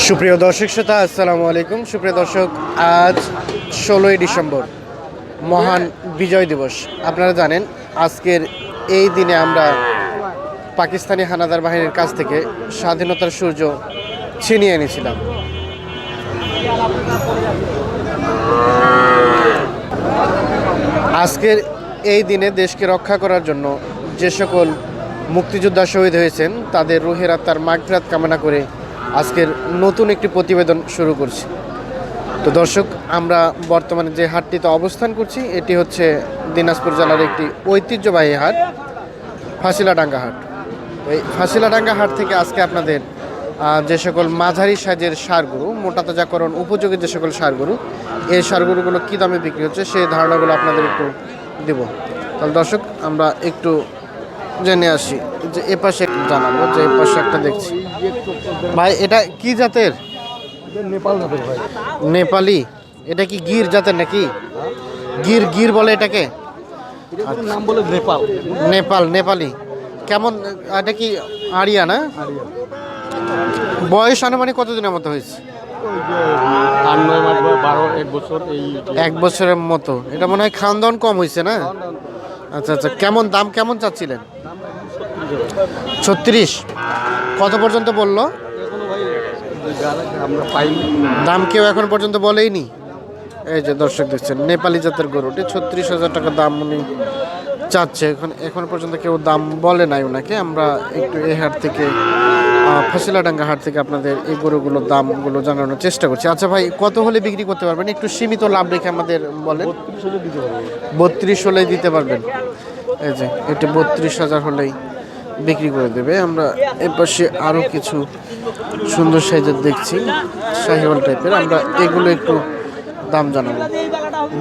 সুপ্রিয় দর্শক শ্রোতা, আসসালামু আলাইকুম। সুপ্রিয় দর্শক, আজ ষোলোই ডিসেম্বর, মহান বিজয় দিবস। আপনারা জানেন, আজকের এই দিনে আমরা পাকিস্তানি হানাদার বাহিনীর কাছ থেকে স্বাধীনতার সূর্য ছিনিয়ে এনেছিলাম। আজকের এই দিনে দেশকে রক্ষা করার জন্য যে সকল মুক্তিযোদ্ধা শহীদ হয়েছেন, তাদের রুহের আত্মার মাগফিরাত কামনা করে আজকের নতুন একটি প্রতিবেদন শুরু করছি। তো দর্শক, আমরা বর্তমানে যে হাটটিতে অবস্থান করছি, এটি হচ্ছে দিনাজপুর জেলার একটি ঐতিহ্যবাহী হাট, ফাঁসিলাডাঙ্গা হাট। এই ফাঁসিলাডাঙ্গা হাট থেকে আজকে আপনাদের যে সকল মাঝারি সাইজের সারগুরু, মোটা তাজাকরণ উপযোগী যে সকল সারগুরু, এই সারগুরুগুলো কী দামে বিক্রি হচ্ছে, সেই ধারণাগুলো আপনাদের একটু দেব। তাহলে দর্শক, আমরা একটু জেনে আসি যে এ পাশে জানাব যে এ পাশে একটা দেখছি। ভাই এটা কি জাতের? নেপাল যাবে ভাই। নেপালি? এটা কি গির জাতের নাকি? গির গির বলে এটাকে? নাম বলে নেপাল। নেপাল নেপালি। কেমন এটা কি আড়িয়া না? বয়স আনুমানিক কতদিনের মতো হয়েছে? এক বছর এই এক বছরের মতো। এটা মনে হয় খাওয়ান দাওয়ান কম হয়েছে না? আচ্ছা আচ্ছা কেমন দাম, কেমন চাচ্ছিলেন? ছত্রিশ। কত পর্যন্ত বলল? দাম কেউ এখন পর্যন্ত বলেইনি? এই যে দর্শক দেখছেন, নেপালি জাতের গরুটি ছত্রিশ হাজার টাকা দাম উনি চাচ্ছে। এখন এখন পর্যন্ত কেউ দাম বলে নাই ওনাকে আমরা একটু এ হাট থেকে ফসিলাডাঙ্গা হাট থেকে আপনাদের এই গরুগুলোর দামগুলো জানানোর চেষ্টা করছি। আচ্ছা ভাই কত হলে বিক্রি করতে পারবেন? একটু সীমিত লাভ রেখে আমাদের বলেন। বত্রিশ হলে দিতে হলেই দিতে পারবেন। এই যে এটি বত্রিশ হাজার হলেই বিক্রি করে দেবে। আমরা এর পাশে আরও কিছু সুন্দর সাইজের দেখছি শাহিওয়াল টাইপের। আমরা এগুলো একটু দাম জানাব।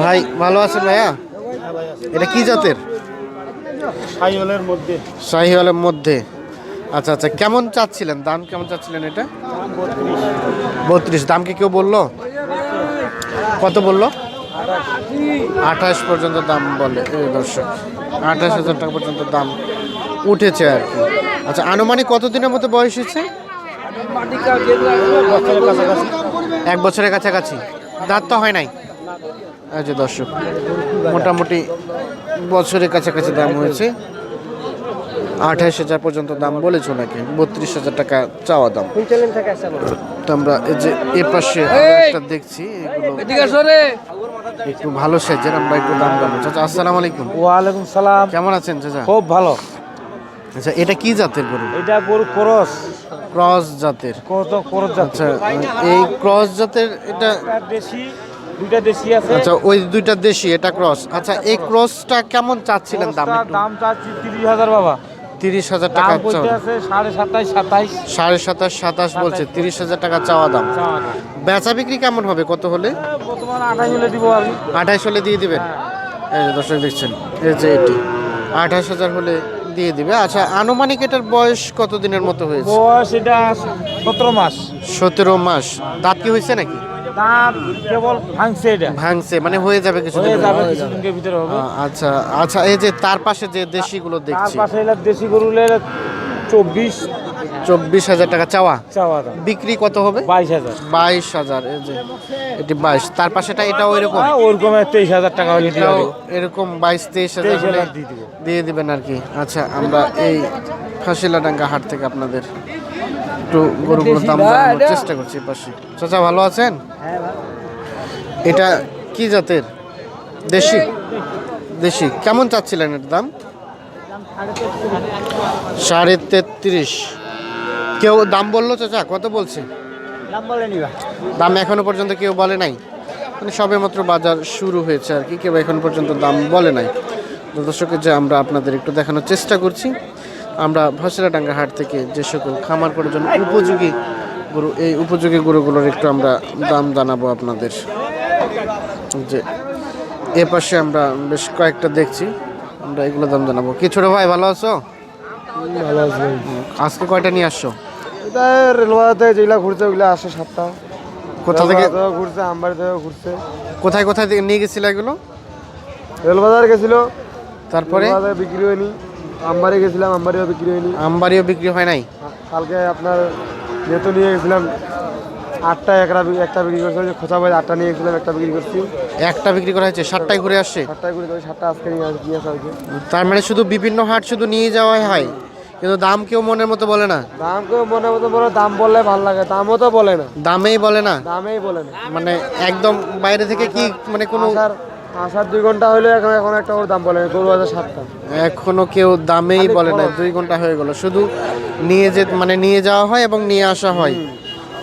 ভাই ভালো আছেন ভাইয়া? এটা কি জাতের? সাইওয়ালের মধ্যে। শাহিওয়ালের মধ্যে। আচ্ছা আচ্ছা কেমন চাচ্ছিলেন? দাম কেমন চাচ্ছিলেন এটা? বত্রিশ। দাম কি কেউ বলল? কত বলল? আঠাশ পর্যন্ত দাম বলে দর্শক। আঠাশ হাজার টাকা পর্যন্ত দাম উঠেছে আর কি। আচ্ছা আনুমানিক কতদিনের মতো বয়স হয়েছে? এক বছরের কাছাকাছি। দাঁত তো হয় নাই? আচ্ছা দর্শক, মোটামুটি বছরের কাছাকাছি দাম হয়েছে। আঠাশ হাজার পর্যন্ত দাম বলেছে ওনাকে বত্রিশ হাজার টাকা চাওয়া দাম। তো আমরা এই যে এ পাশে একটা দেখছি একটু ভালো সাইজের আমরা একটু দাম জানব। চাচা আসসালামু আলাইকুম। ওয়ালাইকুম সালাম। কেমন আছেন চাচা? খুব ভালো। আচ্ছা এটা কি জাতের গরু? এটা গরু করস। ক্রস জাতের। কত করস আচ্ছা এই ক্রস জাতের এটা দেশি দুইটা দেশি আছে। আচ্ছা ওই দুইটা দেশি এটা ক্রস। আচ্ছা এই ক্রসটা কেমন চাচ্ছিলেন দাম দাম চাচ্ছি তিরিশ হাজার বাবা। তিরিশ হাজার টাকা সাড়ে সাতাইশ সাতাইশ। সাড়ে সাতাশ সাতাশ বলছে তিরিশ হাজার টাকা চাওয়া দাম। বেচা বিক্রি কেমন হবে কত হলে? আঠাশ হলে দিব আমি। আঠাশ হলে দিয়ে দিবেন? এই যে দর্শক দেখছেন এই যে এটি। আঠাশ হাজার হলে দিয়ে দিবে। আচ্ছা আনুমানিক এটার বয়স কত দিনের মতো হয়েছে? বয়স এটা সতেরো মাস। সতেরো মাস। দাঁত কি হয়েছে নাকি? কেবল ভাঙছে এটা। ভাঙছে মানে হয়ে যাবে কিছু হয়ে যাবে কিছুদিনের ভিতরে হবে। আচ্ছা আচ্ছা এই যে তার পাশে যে দেশিগুলো তার দেখছি। পাশে এলে দেশি চব্বিশ চব্বিশ হাজার টাকা চাওয়া। চাওয়া বিক্রি কত হবে? বাইশ হাজার। বাইশ হাজার এই যে এটি বাইশ। তার পাশেটা হ্যাঁ, ওরকম তেইশ হাজার টাকা হলে। এরকম বাইশ তেইশ হাজার দিয়ে দিব। দিয়ে দিবেন আর কি। আচ্ছা আমরা এই ফাঁসিলাডাঙ্গা হাট থেকে আপনাদের একটু গরু গরুগুলোর দাম জানানোর চেষ্টা করছি পাশে। চাচা ভালো আছেন? এটা কি জাতের? দেশি? দেশি। কেমন চাচ্ছিলেন এর দাম? সাড়ে তেত্রিশ। কেউ দাম বলল চাচা? কত বলছে? দাম এখনও পর্যন্ত কেউ বলে নাই? মানে সবে মাত্র বাজার শুরু হয়েছে আর কি। কেউ এখন পর্যন্ত দাম বলে নাই। দর্শকের যে আমরা আপনাদের একটু দেখানোর চেষ্টা করছি। আমরা ভাসিরাডাঙ্গা হাট থেকে যে সকল খামার করার জন্য উপযোগী গরু এই উপযোগী গরুগুলোর একটু আমরা দাম জানাব আপনাদের। যে এ পাশে আমরা বেশ কয়েকটা দেখছি আমরা এগুলো দাম জানাব। কি ছোটো ভাই ভালো আছো? ভালো আছে। আজকে কয়টা নিয়ে আসছো? এটা রেলওয়াতে যেগুলা ঘুরছে ওগুলা আসে সাতটা। কোথা থেকে? ঘুরছে আমবাড়ি থেকেও ঘুরছে। কোথায় কোথায় থেকে নিয়ে গেছিল এগুলো? রেলবাজার গেছিল। তারপরে? বিক্রি হয়নি। আমবাড়ি গেছিলাম আমবাড়িও বিক্রি হয়নি। আমবাড়িও বিক্রি হয় নাই? কালকে আপনার যেহেতু নিয়ে গেছিলাম আটটা একটা একটা বিক্রি করছি খোঁচা বাই আটটা নিয়ে গেছিলাম একটা বিক্রি করছি। একটা বিক্রি করা হয়েছে সাতটায় ঘুরে আসছে? সাতটায় করে ওই সাতটা আজকে নিয়ে আস- হয়েছে। তার মানে শুধু বিভিন্ন হাট শুধু নিয়ে যাওয়া হয় কিন্তু দাম কেউ মনের মতো বলে না? দাম কেউ মনে মতো বলে দাম বললে ভালো লাগে দামও তো বলে না। দামেই বলে না? দামেই বলে না। মানে একদম বাইরে থেকে কি মানে কোনো আসার দুই ঘণ্টা হলে এখন এখন একটা ওর দাম বলে গরু আছে সাতটা। এখনও কেউ দামেই বলে না দুই ঘণ্টা হয়ে গেল। শুধু নিয়ে যে মানে নিয়ে যাওয়া হয় এবং নিয়ে আসা হয়।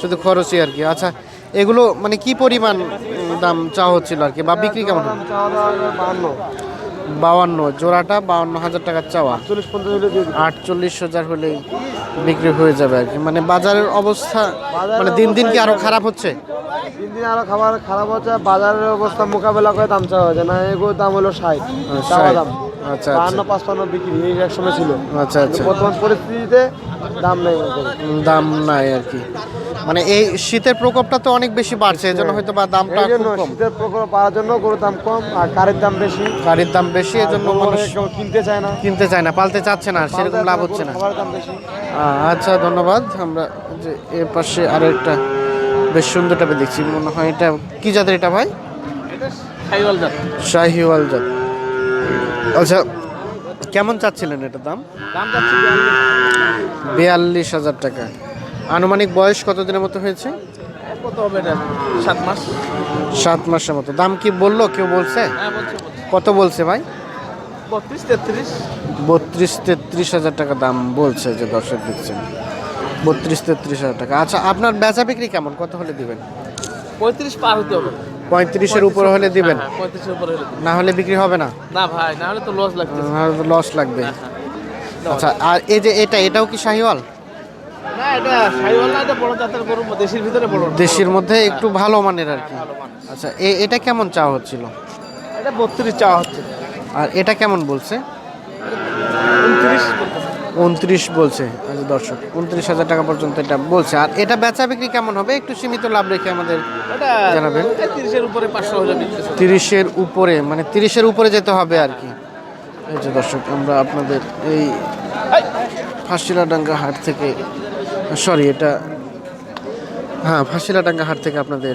শুধু খরচই আর কি। আচ্ছা এগুলো মানে কি পরিমাণ দাম চাওয়া হচ্ছিল আর কি? বা বিক্রি কেমন? বাউান্ন জোড়াটা বাউন্ন হাজার টাকার চাওয়া। আটচল্লিশ হাজার হলেই বিক্রি হয়ে যাবে আর কি। মানে বাজারের অবস্থা মানে দিন দিন কি আরও খারাপ হচ্ছে? দিন দিন আরও খাবার খারাপ হচ্ছে বাজারের অবস্থা মোকাবেলা করে দাম চাওয়া হয়েছে না এগুলো দাম হলো ষাট চাওয়া দাম। আচ্ছা। বাহান্ন পাঁচপান্ন বিক্রি এই এক সময় ছিল। আচ্ছা আচ্ছা। বর্তমান পরিস্থিতিতে দাম নেই। দাম নাই আর কি। মানে এই শীতের প্রকোপটা তো অনেক বেশি বাড়ছে এজন্য হয়তো বা দামটা এই জন্য খুব কম। শীতের প্রকোপ পাওয়ার জন্য গরুর দাম কম আর কারের দাম বেশি। গাড়ির দাম বেশি এজন্য গরু মানুষ কেউ কিনতে চায় না। কিনতে চায় না পালতে চাচ্ছে না সেরকম লাভ হচ্ছে না। খাবার দাম বেশি। আহ, আচ্ছা ধন্যবাদ। আমরা যে এর পাশে আরও একটা বেশ সুন্দর টাইপের দেখছি মনে হয় এটা কি জাতের এটা ভাই? শাহিওয়াল জাত। আচ্ছা কেমন চাচ্ছিলেন এটার দাম? দাম যাচ্ছে বিয়াল্লিশ হাজার টাকা। আনুমানিক বয়স কতদিনের মতো হয়েছে? কত হবে এটা? সাত মাস। সাত মাসের মতো। দাম কি বলল? কেউ বলছে? হ্যাঁ কত বলছে ভাই? বত্রিশ তেত্রিশ। বত্রিশ তেত্রিশ হাজার টাকা দাম বলছে যে দর্শক দিচ্ছেন বত্রিশ তেত্রিশ হাজার টাকা। আচ্ছা আপনার বেচা বিক্রি কেমন? কত হলে দিবেন? পঁয়ত্রিশ পার হতে হবে। পঁয়ত্রিশের উপর হলে দিবেন? হ্যাঁ উপরে না হলে বিক্রি হবে না? না ভাই না হলে তো লস লাগবে। লস লাগবে আচ্ছা আর এই যে এটা এটাও কি শাহিওয়াল? এটা সাইওয়াল না এটা বড় জাতের গরু দেশের ভিতরে বড় দেশের মধ্যে একটু ভালো মানের আর কি। আচ্ছা এ- এটা কেমন চাওয়া হচ্ছিল? এটা বত্রিশ চাওয়া হচ্ছে। আর এটা কেমন বলছে? উনত্রিশ বলছে। আচ্ছা দর্শক উনত্রিশ হাজার টাকা পর্যন্ত এটা বলছে। আর এটা বেচা বিক্রি কেমন হবে? একটু সীমিত লাভ রেখে আমাদের এটা জানাবেন। তিরিশের উপরে পাঁচশো। তিরিশের উপরে মানে তিরিশের উপরে যেতে হবে আর কি। এই যে দর্শক আমরা আপনাদের এই ফাঁসিলাডাঙ্গা হাট থেকে সরি এটা হ্যাঁ ফাঁসিলাডাঙ্গা হাট থেকে আপনাদের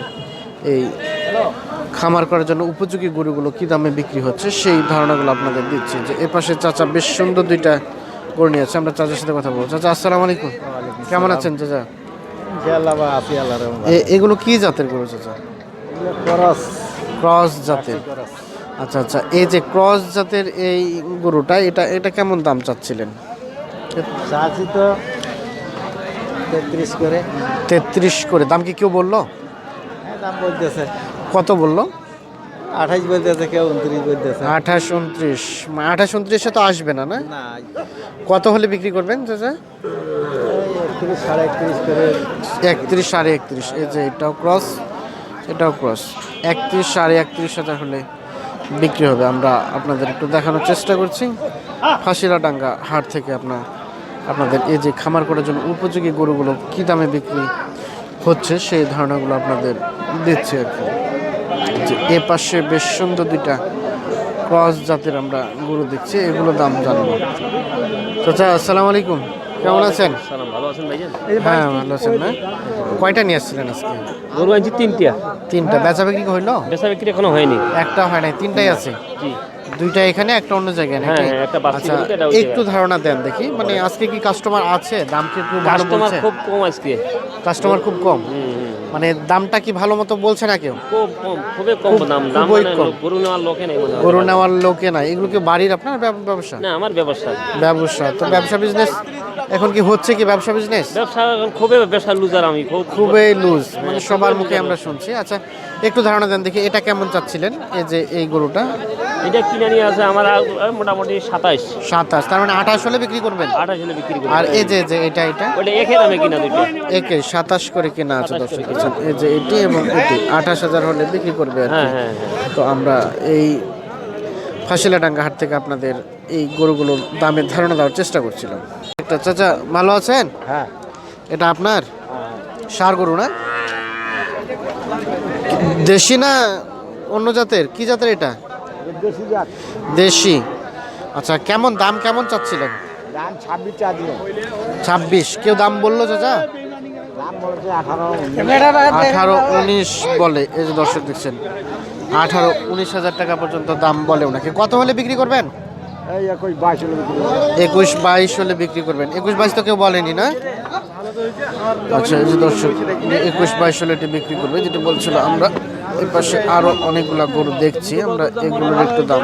এই খামার করার জন্য উপযোগী গরুগুলো কী দামে বিক্রি হচ্ছে সেই ধারণাগুলো আপনাদের দিচ্ছি যে এ পাশে চাচা বেশ সুন্দর দুইটা গরু নিয়ে আছে আমরা চাচার সাথে কথা বলব। চাচা আসসালামু আলাইকুম। কেমন আছেন চাচা? এগুলো কি জাতের গরু চাচা? খরচ ক্রস। জাতের। আচ্ছা আচ্ছা এই যে ক্রস জাতের এই গরুটা এটা এটা কেমন দাম চাচ্ছিলেন? চাচ্ছি তো তেত্রিশ করে। তেত্রিশ করে। দাম কি কেউ বলল? হ্যাঁ দাম বলতেছে। কত বলল? আঠাইশ বলতেছে কেউ উনত্রিশ বলতেছে। আঠাশ উনত্রিশ। আঠাশ উনত্রিশে তো আসবে না না? না। কত হলে বিক্রি করবেন চাচা? একত্রিশ সাড়ে একত্রিশ করে। একত্রিশ সাড়ে একত্রিশ। এই যে এটাও ক্রস এটাও ক্রস একত্রিশ সাড়ে একত্রিশ হাজার হলে বিক্রি হবে। আমরা আপনাদের একটু দেখানোর চেষ্টা করছি। ফাঁসিলাডাঙ্গা হাট থেকে আপনার আপনাদের এই যে খামার করার জন্য উপযোগী গরুগুলো কী দামে বিক্রি হচ্ছে সেই ধারণাগুলো আপনাদের দিচ্ছে আর কি। যে এ পাশে বেশ সুন্দর দুইটা ক্রস জাতের আমরা গরু দেখছি এগুলো দাম জানব। চাচা আসসালামু আলাইকুম। কেমন আছেন? ভালো আছেন হ্যাঁ ভালো আছেন না? কয়টা নিয়ে আসছিলেন আজকে? গরু আনছি তিনটা। তিনটা। বেচা বিক্রি হইল? বেচা বিক্রি এখনও হয়নি। একটা হয় নাই তিনটাই আছে? জি। দুইটা এখানে একটা অন্য জায়গায় নাকি? হ্যাঁ, আচ্ছা একটু ধারণা দেন দেখি। মানে আজকে কি কাস্টমার আছে? দাম কি একটু ভালো কাস্টমার বলছে? খুব কম আজকে। কাস্টমার খুব কম। মানে দামটা কি ভালো মতো বলছে না কেউ? খুব কম খুবই কম দাম। দাম মানে গরু নেওয়ার লোকে নাই গরু নেওয়ার লোকে নাই। এগুলো কি বাড়ির আপনার ব্যবসা? না আমার ব্যবসা। ব্যবসা। তো ব্যবসা বিজনেস এখন কি হচ্ছে কি ব্যবসা বিজনেস ব্যবসা এখন খুবই ব্যবসা লুজার আমি খুবই লুজ মানে সবার মুখে আমরা শুনছি। আচ্ছা একটু ধারণা দেন দেখি এটা কেমন চাচ্ছিলেন এই যে এই গরুটা? এটা কিনে নিয়ে আছে আমার মোটামুটি সাতাইশ। সাতাশ তার মানে আঠাশ হলে বিক্রি করবেন? আঠাশ হলে বিক্রি করি আর এই যে যে এটা এটা? ওটা একে দামে কিনা দুইটা। একে সাতাশ করে কেনা আছে দর্শক আচ্ছা, এই যে এটি এবং এটি আঠাশ হাজার হলে বিক্রি করবে আর হ্যাঁ। হ্যাঁ হ্যাঁ। তো আমরা এই ফাঁসিলাডাঙ্গা হাট থেকে আপনাদের এই গরুগুলোর দামের ধারণা দেওয়ার চেষ্টা করছিলাম। একটা চাচা ভালো আছেন? হ্যাঁ। এটা আপনার? সার গরু না? দেশি না অন্য জাতের? কি জাতের এটা? দেশি আচ্ছা কেমন দাম কেমন চাচ্ছিলেন? দাম ছাব্বিশ চা ছাব্বিশ। কেউ দাম বলল চাচা? আঠারো উনিশ বলে। এই যে দর্শক দেখছেন আঠারো উনিশ হাজার টাকা পর্যন্ত দাম বলে ওনাকে। কত হলে বিক্রি করবেন? একুশ বাইশ হলে বিক্রি করবেন। একুশ বাইশ তো কেউ বলেনি, না? আচ্ছা যে দর্শক, একুশ বাইশ হলে এটি বিক্রি করবে, যেটা বলছিল আমরা, এই পাশে আরও অনেকগুলো গরু দেখছি, আমরা এগুলোর একটু দাম